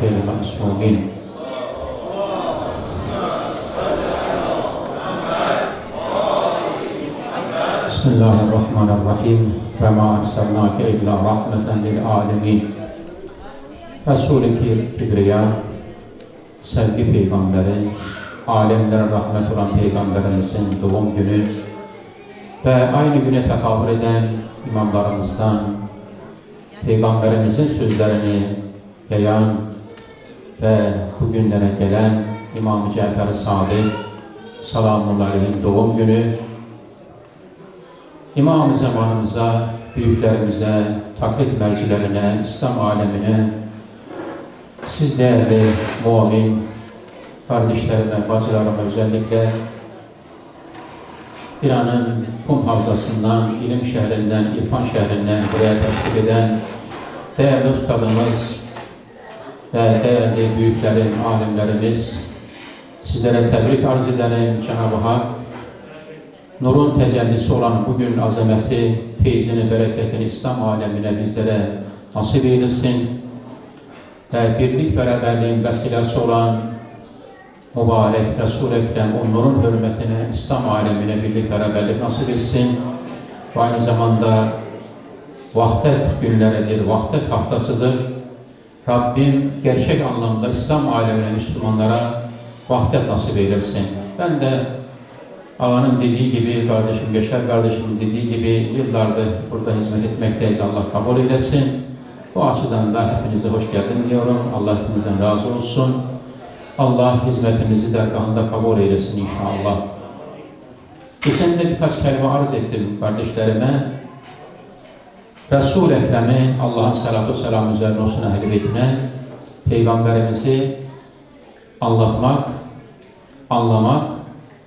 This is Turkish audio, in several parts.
خير المعصومين بسم الله الرحمن الرحيم وما أرسلناك إلا رحمة للعالمين Resul-i Kibriya, sevgi peygamberi, alemlere rahmet olan peygamberimizin doğum günü ve aynı güne tekabül eden imamlarımızdan peygamberimizin sözlerini beyan ve bugünlere gelen İmam-ı Cafer-i Sadık aleyhim doğum günü. İmam-ı zamanımıza, büyüklerimize, taklit mercilerine, İslam alemine, siz değerli mümin kardeşlerime, bacılarıma özellikle İran'ın Kum Havzası'ndan, ilim şehrinden, İrfan şehrinden buraya teşrif eden değerli ustadımız ve değerli büyüklerim, alimlerimiz sizlere tebrik arz ederim Cenab-ı Hak nurun tecellisi olan bugün azameti, feyzini, bereketini İslam alemine bizlere nasip eylesin ve birlik beraberliğin vesilesi olan mübarek Resul-i Ekrem onların hürmetine İslam alemine birlik beraberlik nasip etsin. Ve aynı zamanda vahdet günleridir, vahdet haftasıdır. Rabbim gerçek anlamda İslam alemine, Müslümanlara vahdet nasip eylesin. Ben de Ağanın dediği gibi, kardeşim Yaşar kardeşimin dediği gibi yıllardır burada hizmet etmekteyiz. Allah kabul eylesin. Bu açıdan da hepinize hoş geldin diyorum. Allah hepinizden razı olsun. Allah hizmetimizi dergahında kabul eylesin inşallah. Geçen de birkaç kelime arz ettim kardeşlerime. Resul-i Ekrem'i Allah'ın salatu selam üzerine olsun ehl beytine, Peygamberimizi anlatmak, anlamak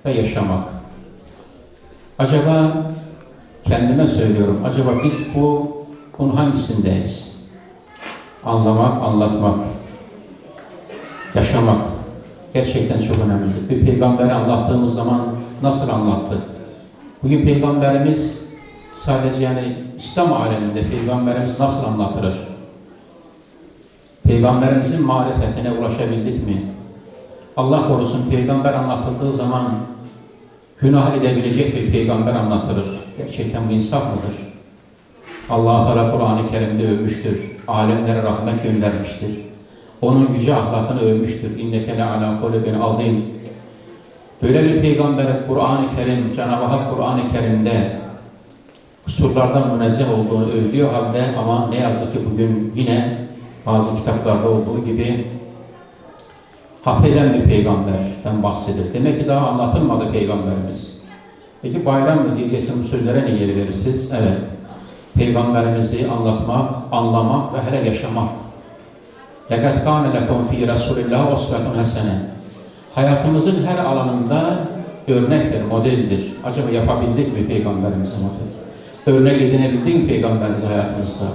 ve yaşamak. Acaba kendime söylüyorum, acaba biz bu bunun hangisindeyiz? Anlamak, anlatmak, yaşamak gerçekten çok önemlidir. Bir peygamberi anlattığımız zaman nasıl anlattık? Bugün peygamberimiz sadece yani İslam aleminde peygamberimiz nasıl anlatılır? Peygamberimizin marifetine ulaşabildik mi? Allah korusun peygamber anlatıldığı zaman günah edebilecek bir peygamber anlatılır. Gerçekten bu insaf mıdır? Allah Teala Kur'an-ı Kerim'de övmüştür. Alemlere rahmet göndermiştir. Onun yüce ahlakını övmüştür. İnneke le ala kulübin azim. Böyle bir peygamber Kur'an-ı Kerim, Cenab-ı Hak Kur'an-ı Kerim'de kusurlardan münezzeh olduğunu övdüğü halde ama ne yazık ki bugün yine bazı kitaplarda olduğu gibi hafeden bir peygamberden bahsedilir. Demek ki daha anlatılmadı peygamberimiz. Peki bayram mı diyeceksin bu sözlere ne yeri verirsiniz? Evet. Peygamberimizi anlatmak, anlamak ve hele yaşamak. لَقَدْ كَانَ لَكُمْ ف۪ي رَسُولِ اللّٰهِ اُسْوَةٌ حَسَنًا Hayatımızın her alanında örnektir, modeldir. Acaba yapabildik mi peygamberimizi model? Örnek edinebildik mi peygamberimiz hayatımızda?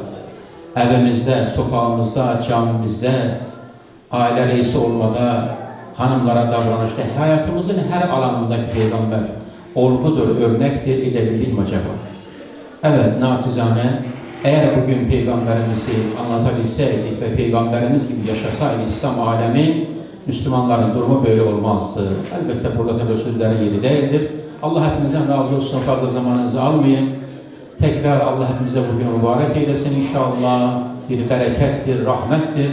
Evimizde, sokağımızda, camimizde, aile reisi olmada, hanımlara davranışta, hayatımızın her alanındaki peygamber olgudur, örnektir, edebildik mi acaba? Evet, naçizane, eğer bugün peygamberimizi anlatabilseydik ve peygamberimiz gibi yaşasaydı İslam alemi, Müslümanların durumu böyle olmazdı. Elbette burada tabi sözlerin yeri değildir. Allah hepimizden razı olsun, fazla zamanınızı almayayım. Tekrar Allah hepimize bugün mübarek eylesin inşallah. Bir berekettir, rahmettir.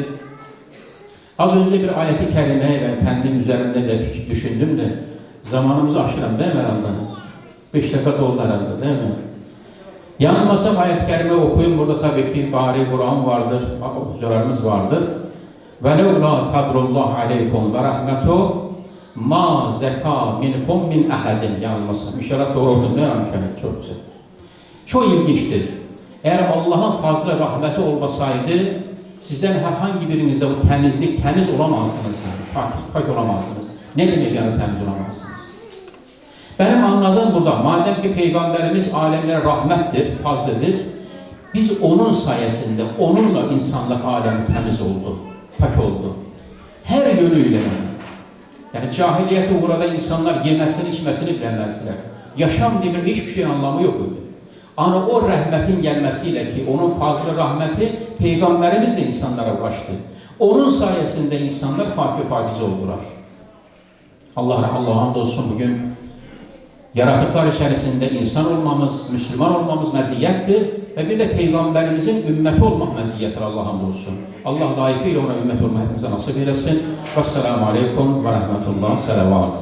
Az önce bir ayeti kerimeyi ben kendim üzerinde bir fikir düşündüm de zamanımızı aşıram değil mi herhalde? Beş dakika doldu herhalde değil mi? Yanılmasam ayet-i kerime okuyun. Burada tabii ki bari Kur'an vardır, hocalarımız vardır. وَلَوْ لَا فَضْرُ اللّٰهِ عَلَيْكُمْ وَرَحْمَتُهُ ma zeka minkum min ahadin yanılmasam. İnşallah doğru okudum değil mi Müşahit? Çok güzel. Çok ilginçtir. Eğer Allah'ın fazla rahmeti olmasaydı sizden herhangi birinizde bu temizlik temiz olamazdınız yani. Pak, pak olamazdınız. Ne demek yani temiz olamazdınız? Benim anladığım burada madem ki peygamberimiz alemlere rahmettir, fazledir. Biz onun sayesinde, onunla insanlık alemi temiz oldu, pak oldu. Her yönüyle yani. Yani cahiliyete uğrada insanlar yemesini içmesini bilemezdiler. Yaşam demin hiçbir şeyin anlamı yok öyle. Ama o rahmetin gelmesiyle ki onun fazla rahmeti peygamberimiz de insanlara ulaştı. Onun sayesinde insanlar farklı pakize oldular. Allah Allah'a hamdolsun bugün yaratıklar içerisinde insan olmamız, Müslüman olmamız meziyettir ve bir de Peygamberimizin ümmeti olmak meziyettir Allah'a hamdolsun. Allah layıkıyla ona ümmet olmayı hepimize nasip eylesin. Vesselamu Aleyküm ve Rahmetullah. Selavat.